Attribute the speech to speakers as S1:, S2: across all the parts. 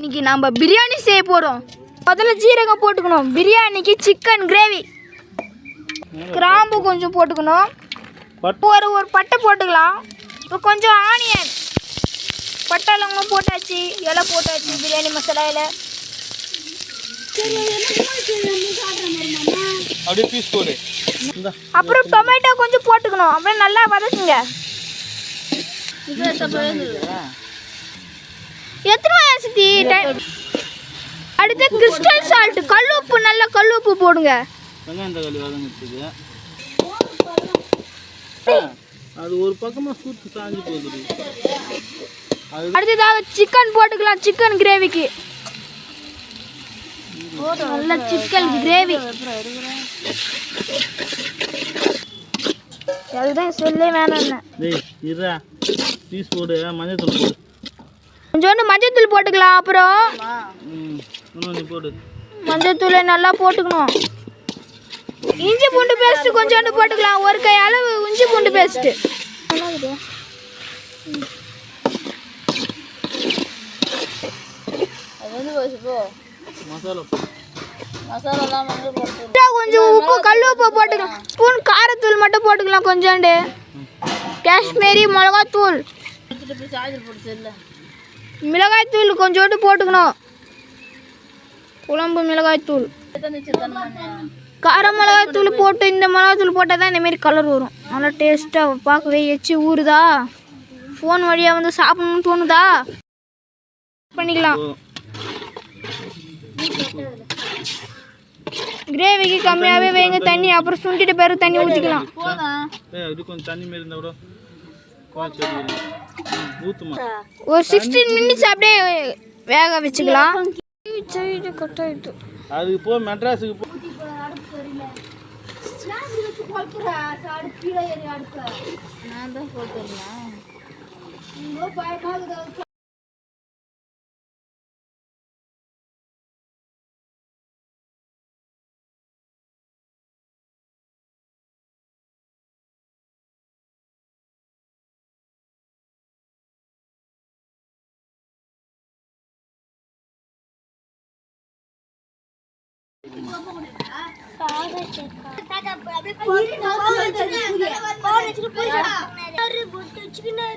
S1: இன்னைக்கு நம்ம பிரியாணி செய்ய போகிறோம் முதல்ல ஜீரகம் போட்டுக்கணும். பிரியாணிக்கு சிக்கன் கிரேவி கிராம்பு கொஞ்சம் போட்டுக்கணும்.
S2: பட்
S1: ஒரு ஒரு பட்டை போட்டுக்கலாம். இப்போ கொஞ்சம் ஆனியன் பட்டை லவங்கம் போட்டாச்சு இலை போட்டாச்சு பிரியாணி மசாலா இலை. அப்புறம் டொமேட்டோ கொஞ்சம் போட்டுக்கணும். அப்படியே நல்லா வதக்குங்க. எத்தனை சித்தி அடுத்து கிறிஸ்டல் சால்ட் கல் உப்பு நல்லா கல் உப்பு போடுங்க.
S2: அது ஒரு பக்கமாக சூத்து சாஞ்சு போகுது.
S1: அடுத்ததாக சிக்கன் போட்டுக்கலாம். சிக்கன் கிரேவிக்கு நல்ல சிக்கன் கிரேவி அதுதான் சொல்லே வேணாம்
S2: டேய் இருடா பீஸ் போடு மஞ்சள் தூள் போடு.
S1: கொஞ்சோண்டு மஞ்சத்தூள் போட்டுக்கலாம் அப்புறம்
S2: ம்
S1: மஞ்சத்தூளை நல்லா போட்டுக்கணும். இஞ்சி பூண்டு பேஸ்ட் கொஞ்சோண்டு போட்டுக்கலாம் ஒரு கை அளவு இஞ்சி பூண்டு பேஸ்ட் கொஞ்சம் உப்பு கல் உப்பு போட்டுக்கலாம். ஸ்பூன் காரத்தூள் மட்டும் போட்டுக்கலாம் கொஞ்சோண்டு. காஷ்மீரி மிளகாத்தூள். மிளகாய்த்தூள் கொஞ்சோண்டு போட்டுக்கணும். குழம்பு மிளகாய்த்தூள். கார மிளகாய்த்தூள் போட்டு இந்த மிளகாத்தூள் போட்டால் தான் இந்தமாரி கலர் வரும். நல்லா டேஸ்ட்டாக பார்க்கவே எச்சி ஊறுதா. ஃபோன் வழியாக வந்து சாப்பிடணும்னு தோணுதா? பண்ணிக்கலாம். கிரேவிக்கு கம்மியாகவே வைங்க தண்ணி அப்புறம் சுண்டிட்டு பேர் தண்ணி ஊற்றிக்கலாம் ஒரு சிக்ஸ்டீன் மினிட்ஸ் அப்படியே வேக வச்சுக்கலாம்.
S2: அதுக்கு போ மெட்ராஸுக்கு போ.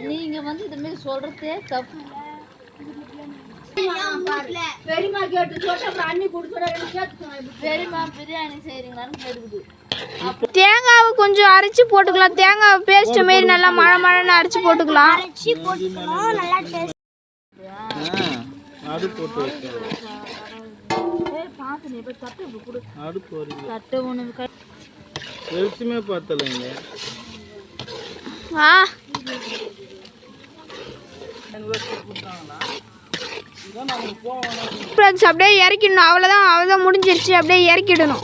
S3: நீங்க வந்து இந்த மாதிரி சொல்றதே தப்பு பெரியமா பிரியாணி செய்றீங்களான்னு கேட்டுக்குது
S1: தேங்காவை கொஞ்சம் அரைச்சி போட்டுக்கலாம் தேங்காய் பேஸ்ட் மாரி நல்லா மழை மழைன்னு அரைச்சி போட்டுக்கலாம்
S2: ஆ அடுப்பு போட்டு வைக்க அடுப்பு வருது
S3: தட்டை ஒன்று
S2: வெளிச்சமே பார்த்தலைங்க
S1: ஆ ஃப்ரெண்ட்ஸ் அப்படியே இறக்கிடணும். அவ்வளோதான் அவ்வளோதான் முடிஞ்சிருச்சு. அப்படியே இறக்கிடணும்.